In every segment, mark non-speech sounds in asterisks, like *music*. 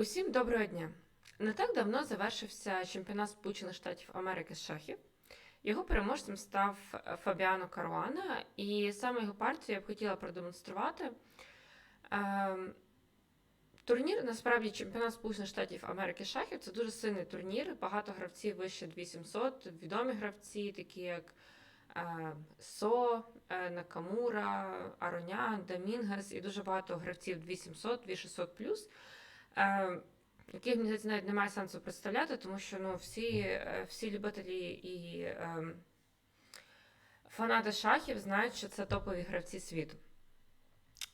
Усім доброго дня! Не так давно завершився чемпіонат Сполучених Штатів Америки з шахів. Його переможцем став е, Фабіано Каруана, і саме його партію я б хотіла продемонструвати. Ем, Турнір, насправді, чемпіонат Сполучених Штатів Америки шахів це дуже сильний турнір. Багато гравців вище 2700, відомі гравці, такі як е, Со, е, Накамура, Аронян, Домінгес, і дуже багато гравців 2700, 2600 плюс. Е, яких мені здається, навіть немає сенсу представляти, тому що ну, всі, е, всі любителі і е, фанати шахів знають, що це топові гравці світу.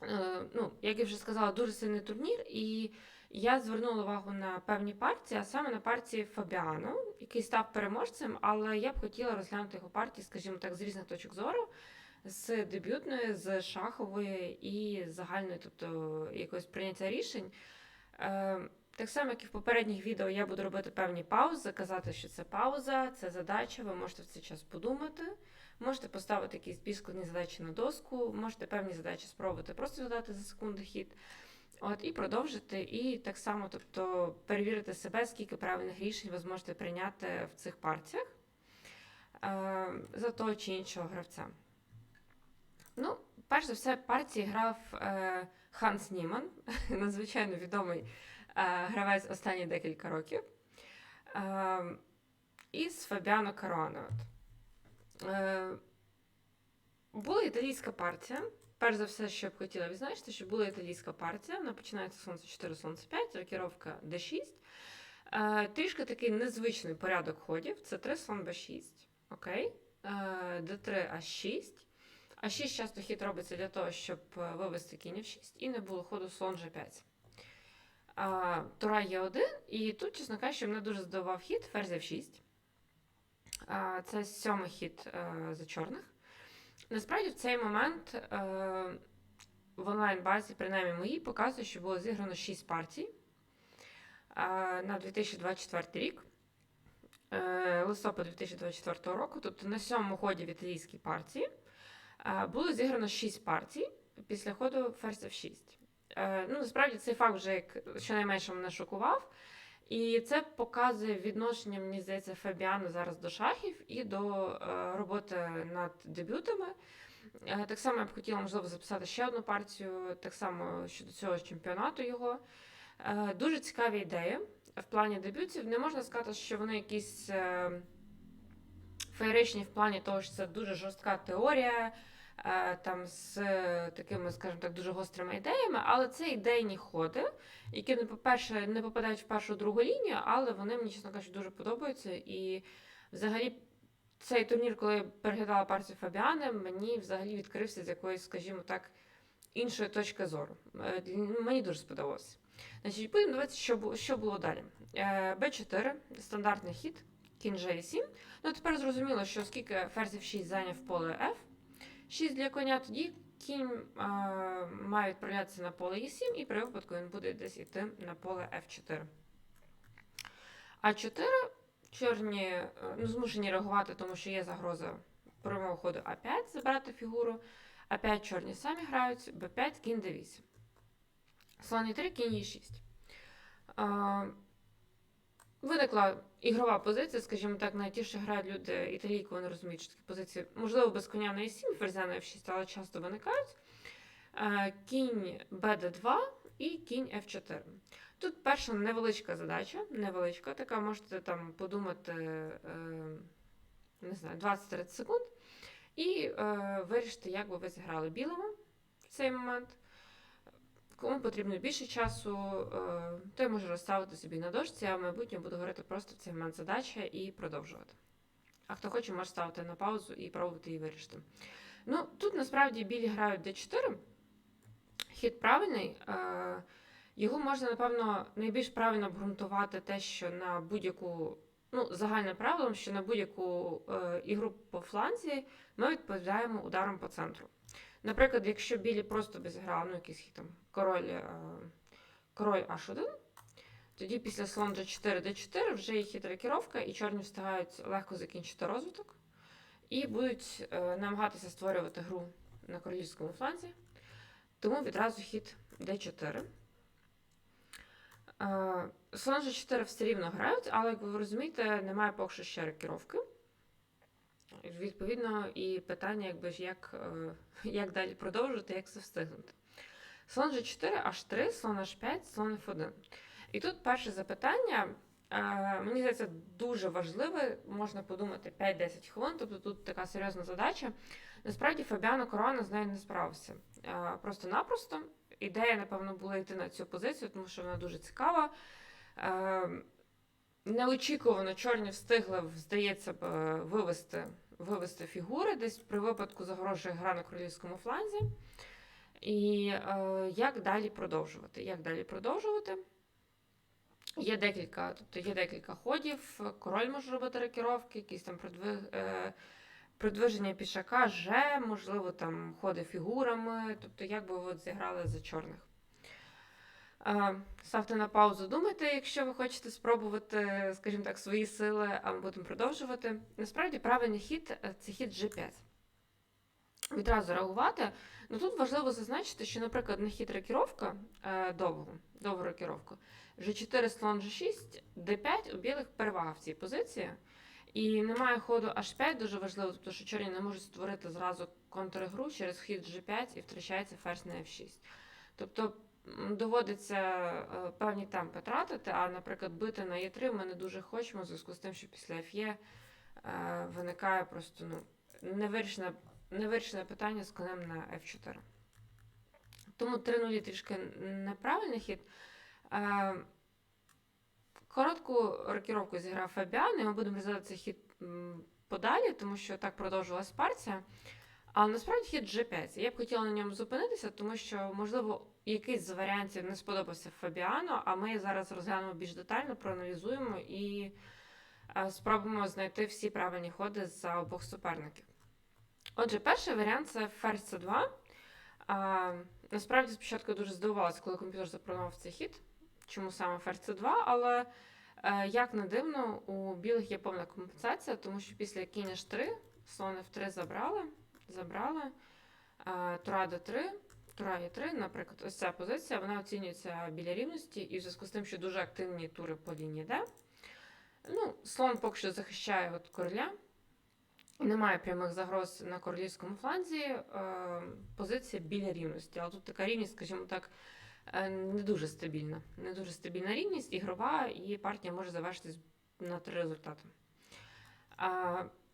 Е, ну, як я вже сказала, дуже сильний турнір, і я звернула увагу на певні партії, а саме на партії Фабіано, який став переможцем, але я б хотіла розглянути його партії, скажімо так, з різних точок зору. З дебютної, з шахової і загальної, тобто якогось прийняття рішень. Е, так само, як і в попередніх відео, я буду робити певні паузи, казати, що це пауза, це задача, ви можете в цей час подумати. Можете поставити якісь більш складні задачі на доску, можете певні задачі спробувати просто задати за секунду хід. От, і продовжити, і так само, тобто, перевірити себе, скільки правильних рішень ви зможете прийняти в цих партіях е, за того чи іншого гравця. Ну, перш за все, партії грав е, Ханс Німан, *laughs* надзвичайно відомий е, гравець останні декілька років. Е, і Фабіано Каруано. Е, була італійська партія. Перш за все, що б хотіла відзначити, що була італійська партія. Вона починається сонце 4, сонце 5, рокіровка D6. Е, трішки такий незвичний порядок ходів. Це 3 слон B6. Окей. Е, D3 А6. А 6 часто хід робиться для того, щоб е, вивести кінь в 6 і не було ходу слон G5. А, Тура є 1 і тут, чесно кажучи, мене дуже здивував хід ферзь F6. А, Це сьомий хід е, за чорних. Насправді, в цей момент е, в онлайн-базі, принаймні моїй, показує, що було зіграно 6 партій е, на 2024 рік. Листопад 2024 року, тобто на сьомому ході в італійській партії. Було зіграно 6 партій після ходу ферзь F6. Е, Ну, насправді цей факт вже як щонайменше мене шокував. І це показує відношення, мені здається, Фабіану зараз до шахів і до е, роботи над дебютами. Е, так само я б хотіла, можливо, записати ще одну партію, так само щодо цього чемпіонату його. Е, дуже цікаві ідеї в плані дебютів. Не можна сказати, що вони якісь. Феєричні в плані того, що це дуже жорстка теорія, там з е, такими, скажімо так, дуже гострими ідеями, але це ідейні ходи, які, ну, по-перше, не попадають в першу другу лінію, але вони мені, чесно кажучи, дуже подобаються. І взагалі цей турнір, коли я переглядала партію Фабіани, мені взагалі відкрився з якоїсь, скажімо так, іншої точки зору. Е, Мені дуже сподобалося. Значить, будемо дивитися, що що було далі. Б4, стандартний хід, кінь G7. Ну, тепер зрозуміло, що оскільки ферзь 6 зайняв поле F, 6 для коня, тоді кінь а, має відправлятися на поле E7, і при випадку він буде десь йти на поле F4. А4 чорні е, ну, змушені реагувати, тому що є загроза прямого ходу А5 забрати фігуру. А5 чорні самі грають, Б5, кінь D8. Слон E3, кінь Е6. А, Виникла ігрова позиція, скажімо так, що грають люди італійку, вони розуміють, що такі позиції, можливо, без коня на e7, ферзя на f6, але часто виникають. Е, Кінь bd2 і кінь f4. Тут перша невеличка задача, невеличка, така, можете там подумати, е, не знаю, 20-30 секунд, і е, вирішити, як би ви зіграли білими в цей момент. Кому потрібно більше часу, е, той може розставити собі на дошці, а в майбутньому буду говорити просто цей момент задача і продовжувати. А хто хоче, може ставити на паузу і пробувати її вирішити. Ну, тут насправді білі грають d4. Хід правильний. Е, Його можна, напевно, найбільш правильно обґрунтувати те, що на будь-яку, ну, загальним правилом, що на будь-яку е, ігру по фланзі ми відповідаємо ударом по центру. Наприклад, якщо білі просто би ну, якийсь там король, е, король H1, тоді після слон G4, D4 вже є хитра керовка, і чорні встигають легко закінчити розвиток і будуть е, намагатися створювати гру на королівському фланзі. Тому відразу хід D4. Е, Слон G4 все рівно грають, але, як ви розумієте, немає поки що ще рокіровки. Відповідно, і питання, якби ж як, е, як далі продовжувати, як це встигнути. Слон G4, H3, слон H5, слон F1. І тут перше запитання, е, мені здається, дуже важливе. Можна подумати 5-10 хвилин, тобто тут така серйозна задача. Насправді Фабіано Корона з нею не справився. Е, Просто-напросто. Ідея, напевно, була йти на цю позицію, тому що вона дуже цікава. Е, Неочікувано чорні встигли, здається, вивести, вивести фігури. Десь при випадку загрожує гра на королівському фланзі. І е, як далі продовжувати? Як далі продовжувати? Є декілька, тобто є декілька ходів, король може робити рокіровки, якісь там продвиг, е, продвиження пішака, же, можливо, там ходи фігурами, тобто як би ви от зіграли за чорних. Ставте на паузу, думайте, якщо ви хочете спробувати, скажімо так, свої сили, а ми будемо продовжувати. Насправді правильний хід е, це хід G5. Відразу реагувати. Ну тут важливо зазначити, що, наприклад, на хід рокіровка е, довго, довгу рокіровку, G4, слон G6, D5 у білих перевага в цій позиції. І немає ходу H5, дуже важливо, тобто, що чорні не можуть створити зразу контргру через хід G5 і втрачається ферзь на F6. Тобто доводиться е, певні темпи тратити, а, наприклад, бити на Е3 ми не дуже хочемо, в зв'язку з тим, що після FE е, виникає просто ну, невирішена невирішене питання з конем на F4. Тому 3-0 трішки неправильний хід. Е, Коротку рокіровку зіграв Фабіан, і ми будемо розглядати цей хід подалі, тому що так продовжувалась партія. А насправді хід G5. Я б хотіла на ньому зупинитися, тому що, можливо, якийсь з варіантів не сподобався Фабіану, а ми зараз розглянемо більш детально, проаналізуємо і е, спробуємо знайти всі правильні ходи за обох суперників. Отже, перший варіант це ферзь c2. А, насправді, спочатку дуже здивувалася, коли комп'ютер запропонував цей хід, чому саме ферзь c2, але е, як не дивно, у білих є повна компенсація, тому що після кінь h3, слон f3 забрали, забрали, е, тура d3, тура e3, наприклад, ось ця позиція, вона оцінюється біля рівності, і в зв'язку з тим, що дуже активні тури по лінії D. Ну, слон поки що захищає от короля. Немає прямих загроз на королівському фланзі, е, позиція біля рівності. Але тут така рівність, скажімо так, е, не дуже стабільна. Не дуже стабільна рівність, ігрова, і партія може завершитись на три результати.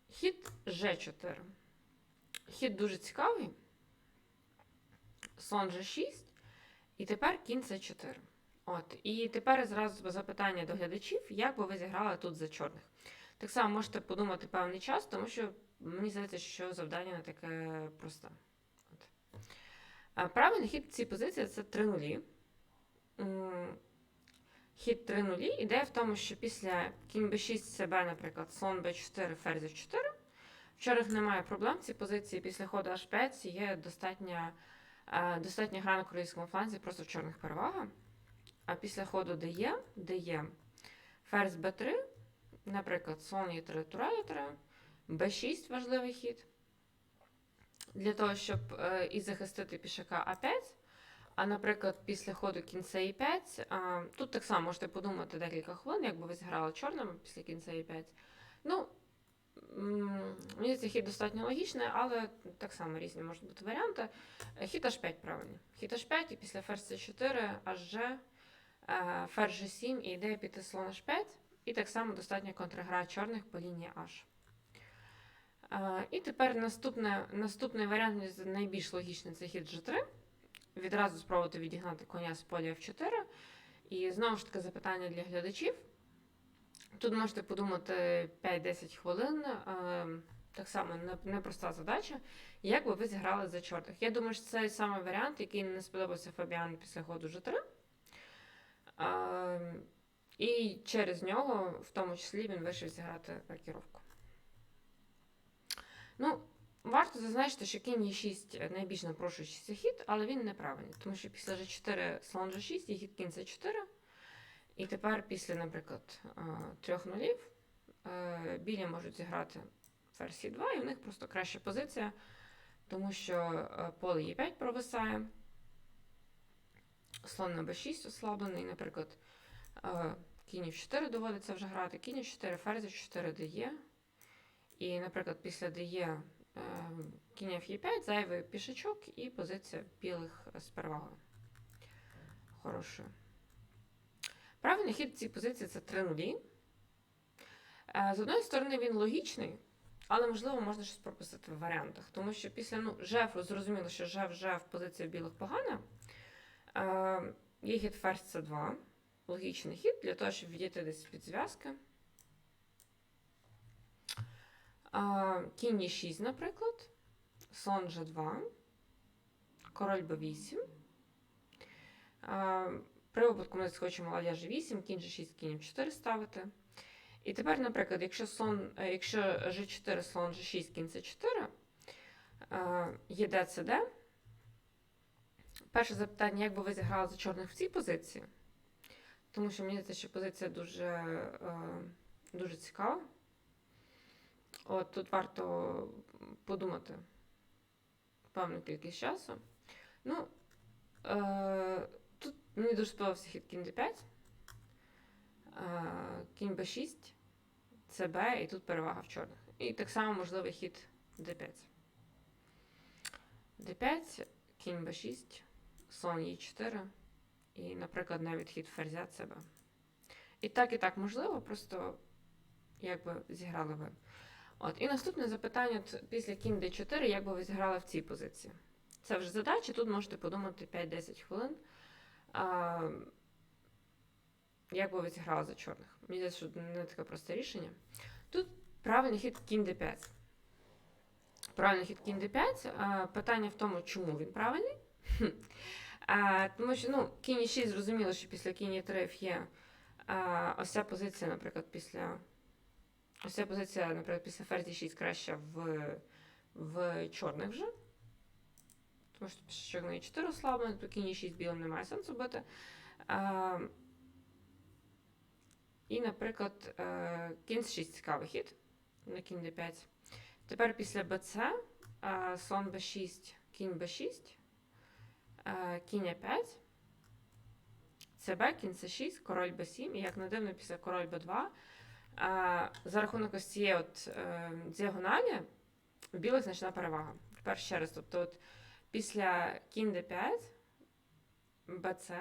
Хід G4. Хід дуже цікавий. Слон G6. І тепер кінь C4. От. І тепер зразу запитання до глядачів, як би ви зіграли тут за чорних. Так само можете подумати певний час, тому що мені здається, що завдання не таке просте. От. Правильний хід цій позиції це 3 нулі. Хід 3 нулі. Ідея в тому, що після кінь b6 себе, наприклад, слон b4, ферзь f4. В чорних немає проблем в цій позиції. Після ходу h5 є достатня, е, достатня гра на королівському фланзі, просто в чорних перевага. А після ходу dE, dE, ферзь b3, Наприклад, слон Е3, тура Е3, Б6 важливий хід. Для того, щоб е, і захистити пішака А5. А, наприклад, після ходу кінця Е5, а, тут так само можете подумати декілька хвилин, якби ви зіграли чорними після кінця Е5. Ну, мені цей хід достатньо логічний, але так само різні можуть бути варіанти. Е, Хід H5 правильний. Хід H5 і після ферзь C4, HG, е, ферзь G7 і ідея піти слон H5. І так само достатня контргра чорних по лінії H. Е, І тепер наступне, наступний варіант найбільш логічний це хід G3. Відразу спробувати відігнати коня з поля F4. І знову ж таки запитання для глядачів. Тут можете подумати 5-10 хвилин. е, Так само непроста задача. Як би ви зіграли за чорних? Я думаю, що це самий варіант, який не сподобався Фабіану після ходу G3. Е, і через нього, в тому числі, він вирішив зіграти рокіровку. Ну, варто зазначити, що кінь Е6 найбільш напрошуючий хід, але він неправильний, тому що після G4 слон G6 є хід кінь C4. І тепер після, наприклад, е, трьох нулів е, білі можуть зіграти ферзь Е2, і в них просто краща позиція, тому що е, поле Е5 провисає, слон на b6 ослаблений, наприклад. Кінь в 4 доводиться вже грати, кінь в 4, ферзь в 4 дає. І, наприклад, після дає кінь в Е5, зайвий пішачок і позиція білих з перевагою. Хорошою. Правильний хід цій позиції це 3 нулі. Е, З одної сторони, він логічний, але можливо можна щось пропустити в варіантах. Тому що після ну, жеф, зрозуміло, що жеф, жеф, позиція білих погана. Е, Є хід ферзь С2. Логічний хід для того, щоб відійти десь з-під зв'язки. Е, Кінь Е6, наприклад. Слон G2. Король Б8. При випадку ми хочемо ладья G8, кінь G6, кінь F4 ставити. І тепер, наприклад, якщо слон, е, якщо G4, слон G6, кінь C4, е, є CD. Перше запитання, як би ви зіграли за чорних в цій позиції? Тому що мені здається, що позиція дуже, е, дуже цікава. От тут варто подумати певну кількість часу. Ну, е, мені дуже сподобався хід кінь d5, е, кінь b6, cb, і тут перевага в чорних. І так само можливий хід d5. d5, кінь b6, слон e4, і, наприклад, навіть хід ферзя cb. І так, і так можливо, просто як би зіграли ви. От, і наступне запитання після кінь d4, як би ви зіграли в цій позиції. Це вже задача, тут можете подумати 5-10 хвилин. А, як би ви зіграли за чорних? Мені здається, що не таке просте рішення. Тут правильний хід кінь d5. Правильний хід кінь d5. А, питання в тому, чому він правильний. *laughs* А, тому що ну, кінь e 6 зрозуміло, що після кінь e3 є а, ось ця позиція, наприклад, після. Ось ця позиція, наприклад, після ферзі 6 краща в, в чорних вже. Тому що після чорної 4 ослаблено, то кінь 6 білим немає сенсу бити. А, і, наприклад, е, кінь 6 цікавий хід на кінь d5. Тепер після bc, е, слон b6, кінь b6, е, кінь a5, cb, кінь c6, король b7, і як не дивно, після король b2. А, за рахунок ось цієї от, діагоналі в білих значна перевага. Тепер ще раз, тобто от після кінь d5, bc,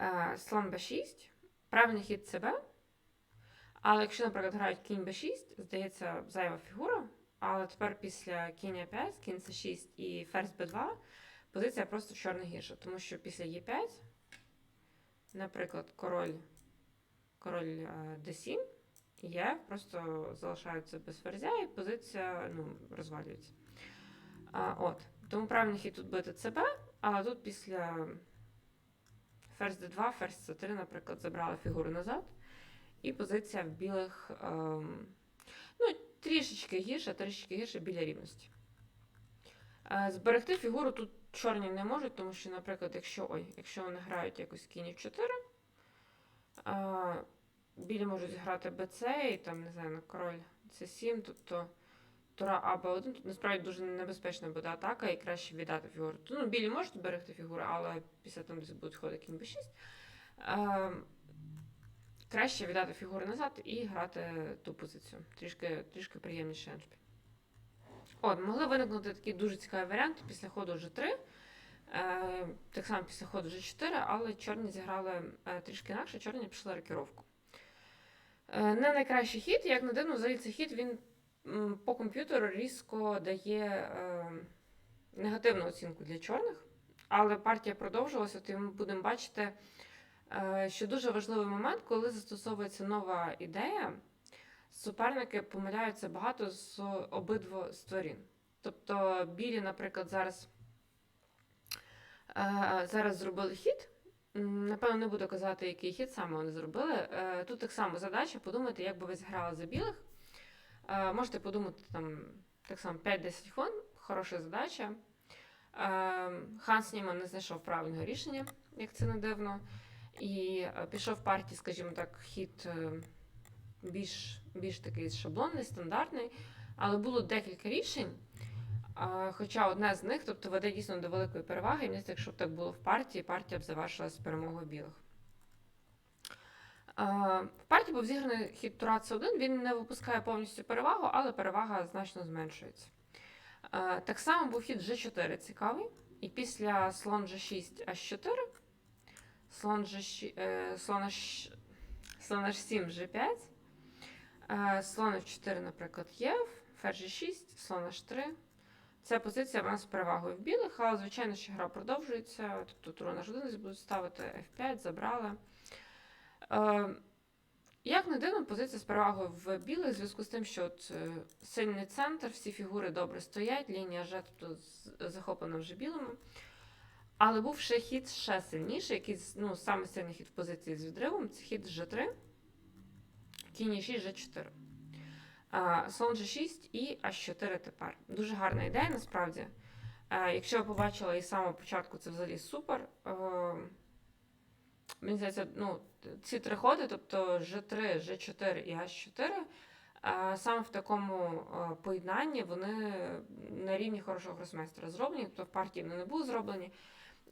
е, слон b6, правильний хід cb, але якщо, наприклад, грають кінь b6, здається, зайва фігура, але тепер після кінь a5, кінь c6 і ферзь b2, позиція просто чорна гірша, тому що після e5, наприклад, король король е, d7, є, просто залишаються без ферзя, і позиція ну, розвалюється. А, от. Тому правильний хід тут бити ЦБ, але тут після ферзь d2, ферзь c3, наприклад, забрали фігуру назад. І позиція в білих ем, ну, трішечки гірше, трішечки гірше біля рівності. Е, зберегти фігуру тут чорні не можуть, тому що, наприклад, якщо, ой, якщо вони грають якось кінь в 4, а, білі можуть зіграти БЦ і там, не знаю, на король С7, тобто Тура А Б1. Тут насправді дуже небезпечна буде атака і краще віддати фігуру. Ну, білі можуть зберегти фігуру, але після там десь будуть ходити кінь Б6. А, краще віддати фігуру назад і грати ту позицію. Трішки, трішки приємніше еншпіль. От, могли виникнути такі дуже цікаві варіанти після ходу G3. Е, так само після ходу G4, але чорні зіграли е, трішки інакше, чорні пішли рокіровку. Е, не найкращий хід, як не дивно, взагалі цей хід він по комп'ютеру різко дає е, негативну оцінку для чорних, але партія продовжилася, то ми будемо бачити, е, що дуже важливий момент, коли застосовується нова ідея, суперники помиляються багато з обидва сторін. Тобто білі, наприклад, зараз. Е, Зараз зробили хід. Напевно, не буду казати, який хід саме вони зробили. Тут так само задача подумати, як би ви зіграли за білих. Е, Можете подумати там так само 5-10 хвилин. Хороша задача. Е, Ханс Німан не знайшов правильного рішення, як це не дивно. І е, пішов в партії, скажімо так, хід більш, більш такий шаблонний, стандартний. Але було декілька рішень. Хоча одне з них, тобто веде дійсно до великої переваги, і мені якщо б так було в партії, партія б завершилась перемогою білих. А, В партії був зіграний хід Тура С1, він не випускає повністю перевагу, але перевага значно зменшується. Так само був хід G4 цікавий, і після слон G6 H4, слон, G6, е, слон, H, слон H7 G5, е, слон F4, наприклад, є, ферзь G6, слон H3. Ця позиція в нас з перевагою в білих, але, звичайно, ще гра продовжується. Тобто на ж будуть ставити F5, забрали. Е, як не дивно, позиція з перевагою в білих, в зв'язку з тим, що от, е, сильний центр, всі фігури добре стоять, лінія Ж тобто, захоплена вже білими. Але був ще хід ще сильніший, який ну, саме сильний хід в позиції з відривом це хід G3, кінь Е6, G4. А, Слон G6 і H4 тепер. Дуже гарна ідея, насправді. Е, Якщо ви побачили і з самого початку, це взагалі супер. Мені здається, ну, ці три ходи, тобто G3, G4 і H4, е, саме в такому поєднанні вони на рівні хорошого гросмейстера зроблені, тобто в партії вони не були зроблені.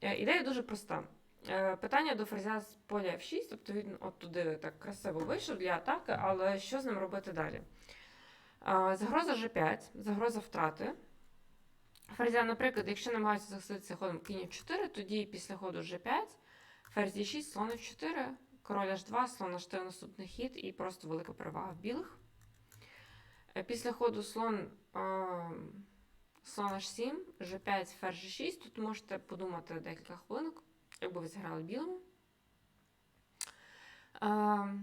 Е, Ідея дуже проста. Е, Питання до ферзя з поля F6, тобто він от туди так красиво вийшов для атаки, але що з ним робити далі? Е, Загроза G5, загроза втрати. Ферзя, наприклад, якщо намагаються захиститися ходом кінь F4, тоді після ходу G5, ферзь D6, слон F4, король H2, слон H4 наступний хід і просто велика перевага в білих. Е, Після ходу слон, слон H7, G5, ферзь G6. Тут можете подумати декілька хвилинок, якби ви зіграли білими. Е,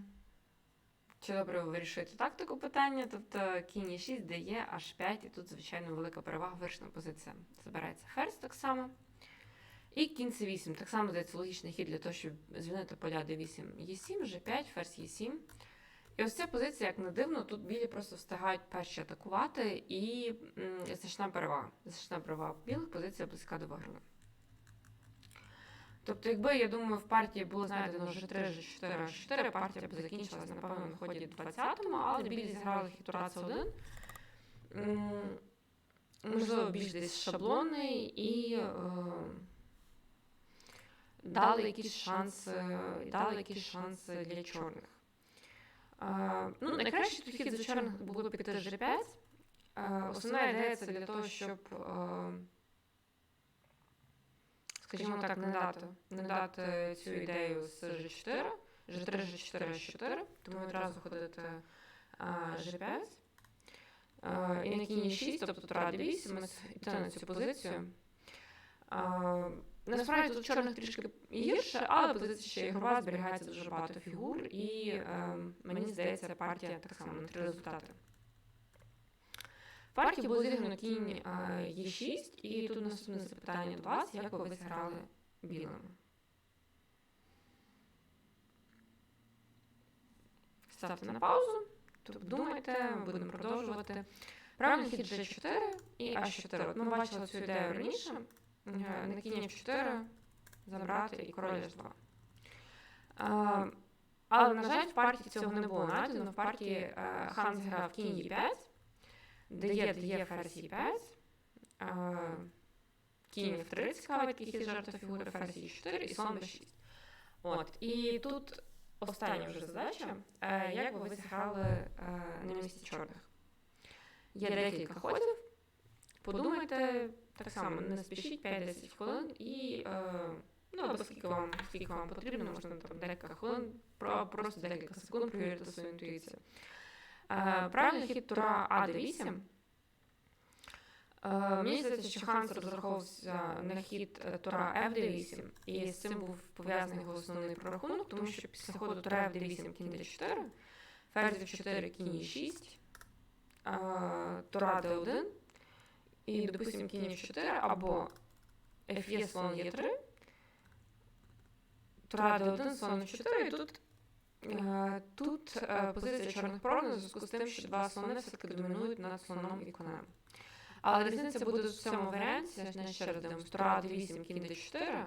Чи добре ви вирішуєте тактику питання? Тобто кінь 6 дає H5, і тут, звичайно, велика перевага, вирішена позиція. Забирається ферзь так само. І кінь c8. Так само здається логічний хід для того, щоб звільнити поля d8, e7, g5, ферзь e7. І ось ця позиція, як не дивно, тут білі просто встигають перші атакувати і значна перевага. Значна перевага білих, позиція близька до виграної. Тобто, якби, я думаю, в партії було знайдено G3, G4, H4, партія б закінчилась, напевно, на ході 20-му, але білі зіграли хід Тура С1. Можливо, більш десь шаблонний і е, дали якісь шанси, дали якісь шанси для чорних. Ну, найкраще тут хід за чорних було піти G5. Е, основна ідея це для того, щоб, скажімо так, не дати, не дати цю ідею з G4, G3, G4, H4, тому одразу ходити е, G5. Е, І на кінь 6, тобто Тура D8, йти на цю позицію. Насправді тут чорних трішки гірше, але позиція ще ігрова, зберігається дуже багато фігур, і е, мені здається, партія так само на три результати. В партії було зіграно кінь е, Е6, і тут наступне запитання до вас, як ви зіграли білими. Ставте на паузу, тобто думайте, будемо продовжувати. Правильний хід G4 і А4. От ми бачили цю ідею раніше. Е, На кінь F4 забрати і король H2. Е, Але, на жаль, в партії цього не було найдено. В партії хан зіграв кінь Е5, дає, дає ферзь Е5, е, кінь F3 цікавий, такий хід жертва фігури, ферзь Е4 і слон Б6. От. І тут остання вже задача, як би ви зіграли на місці чорних. Є декілька ходів. Подумайте, так само не спішіть 5-10 хвилин і е, ну, або скільки вам, скільки вам потрібно, можна там декілька хвилин, про, просто декілька секунд перевірити свою інтуїцію. Е, правильний хід тура А8. Е, мені здається, що Ханс розраховувався на хід е, тура F8, і з цим був пов'язаний його основний прорахунок, тому що після ходу тура F8 кінь D4, ферзь F4, кінь E6, е, тура D1, і, допустим, кінь F4 або Ф'є слон Е3, тура D1, слон F4, і тут, тут позиція чорних програна в зв'язку з тим, що два слони все-таки домінують над слоном і конем. Але різниця буде в цьому варіанті, я ще раз дивимось, тура D8, кінь D4,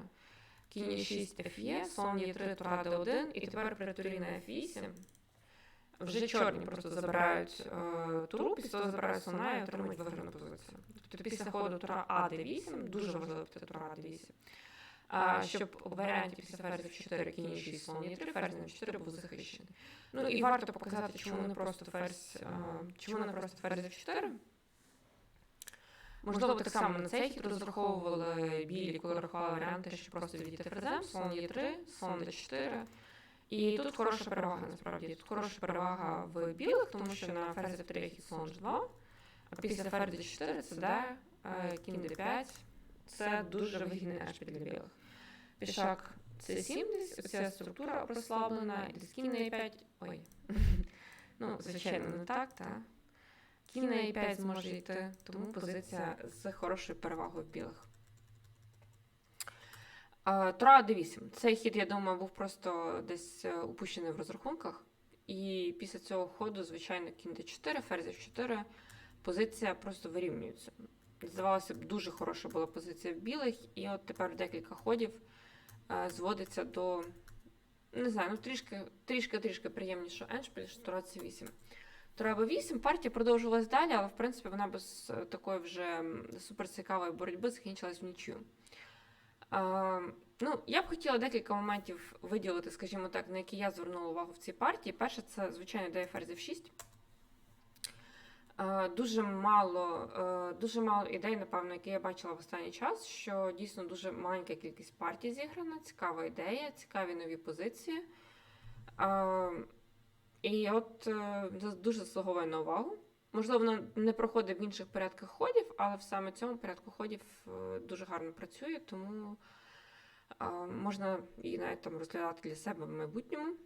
кінь 6 Ф'є, слон Е3, тура D1, і тепер при турі на F8 вже чорні просто забирають е, туру, після того забирають слона і отримують виграну позицію. Тобто після ходу тура А d8, дуже важливо піти тура А d8. А, щоб у варіанті після ферзів 4 кінь 6, слон є 3, ферзь на 4 був захищений. Ну і варто показати, чому не просто ферзь, а, чому не просто ферзь F4. Можливо, так само на цей хід розраховували білі, коли рахували варіанти, що просто відійти ферзем, слон є 3, слон d4. І тут хороша перевага, насправді. Тут хороша перевага в білих, тому що на ферзь F3 є хід слон G2, а після ферзь D4 це е, кінь D5. Це дуже вигідний ешпіль для білих. Пішак C7 десь, оця структура розслаблена, і десь кінь на E5. Ой. *laughs* Ну, звичайно, не так, так. Кінь на E5 зможе йти, тому позиція з хорошою перевагою білих. Тура D8. Цей хід, я думаю, був просто десь е, упущений в розрахунках. І після цього ходу, звичайно, кінь D4, ферзь F4, позиція просто вирівнюється. Здавалося б, дуже хороша була позиція в білих, і от тепер декілька ходів е, зводиться до, не знаю, ну трішки, трішки, трішки приємніше еншпіль, Тура C8. Тура B8, партія продовжувалась далі, але в принципі вона без е, такої вже суперцікавої боротьби закінчилась в нічю. Ну, я б хотіла декілька моментів виділити, скажімо так, на які я звернула увагу в цій партії. Перше, це, звичайно, ідея ферзів 6. Е, Дуже мало, е, дуже мало ідей, напевно, які я бачила в останній час, що дійсно дуже маленька кількість партій зіграна, цікава ідея, цікаві нові позиції. І от е, дуже заслуговує на увагу. Можливо, воно не проходить в інших порядках ходів, але в саме цьому порядку ходів е, дуже гарно працює, тому е, можна її навіть там розглядати для себе в майбутньому.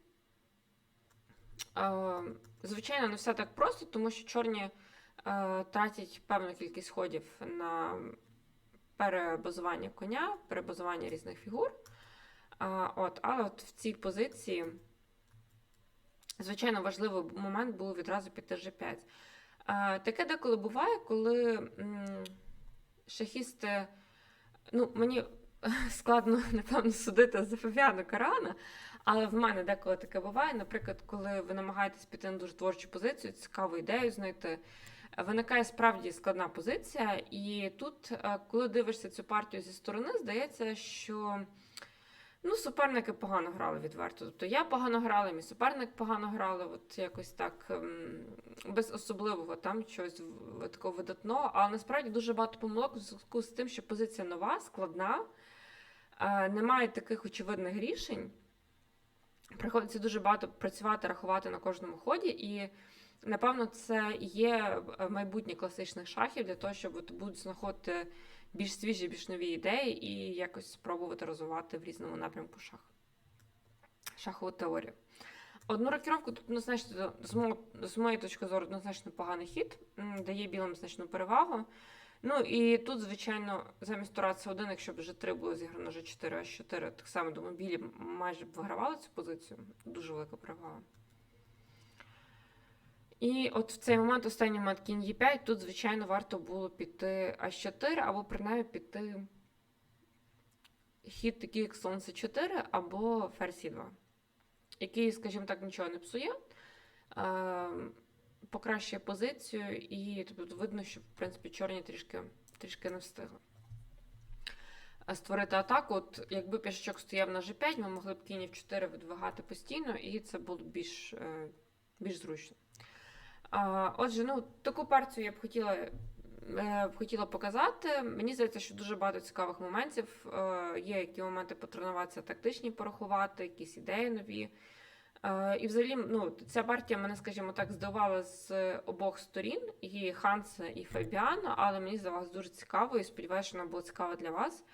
Е, Звичайно, не все так просто, тому що чорні тратять певну кількість ходів на перебазування коня, перебазування різних фігур. От, але от в цій позиції, звичайно, важливий момент був відразу піти G5. Таке деколи буває, коли шахісти, ну, мені *laughs* складно, напевно, судити за Фавіану Карана, але в мене деколи таке буває. Наприклад, коли ви намагаєтесь піти на дуже творчу позицію, цікаву ідею знайти, виникає справді складна позиція. І тут, е, коли дивишся цю партію зі сторони, здається, що ну, суперники погано грали відверто. Тобто я погано грала, мій суперник погано грали, от якось так ем, без особливого там чогось такого видатного. Але насправді дуже багато помилок у зв'язку з тим, що позиція нова, складна, е, немає таких очевидних рішень. Приходиться дуже багато працювати, рахувати на кожному ході, і напевно це є е, майбутнє класичних шахів для того, щоб от будуть знаходити більш свіжі, більш нові ідеї і якось спробувати розвивати в різному напрямку шах. Шахову теорію. Одну рокіровку тут однозначно, з моєї точки зору, однозначно поганий хід, дає білим значну перевагу. Ну і тут, звичайно, замість тура це один, якщо б вже 3 було зіграно вже 4, а 4, так само думаю, білі майже б вигравали цю позицію. Дуже велика перевага. І от в цей момент, останній момент кінь Е5, тут, звичайно, варто було піти А4, або принаймні піти хід такий, як слон С4, або ферзь С2, який, скажімо так, нічого не псує, е, покращує позицію, і тобто видно, що в принципі чорні трішки, трішки не встигли. Е, Створити атаку, от якби пішачок стояв на G5, ми могли б кінь F4 видвигати постійно, і це було б більш, е, більш зручно. Отже, ну таку партію я б хотіла, е, хотіла показати. Мені здається, що дуже багато цікавих моментів. Е, Є які моменти потренуватися, тактичні порахувати, якісь ідеї нові. Е, І взагалі, ну, ця партія мене, скажімо так, здивувала з обох сторін, і Ханса, і Фабіано, але мені здавалося дуже цікаво, і сподіваюся, що вона була цікава для вас.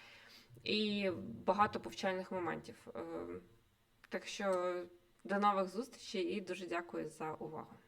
І багато повчальних моментів. Так що до нових зустрічей і дуже дякую за увагу.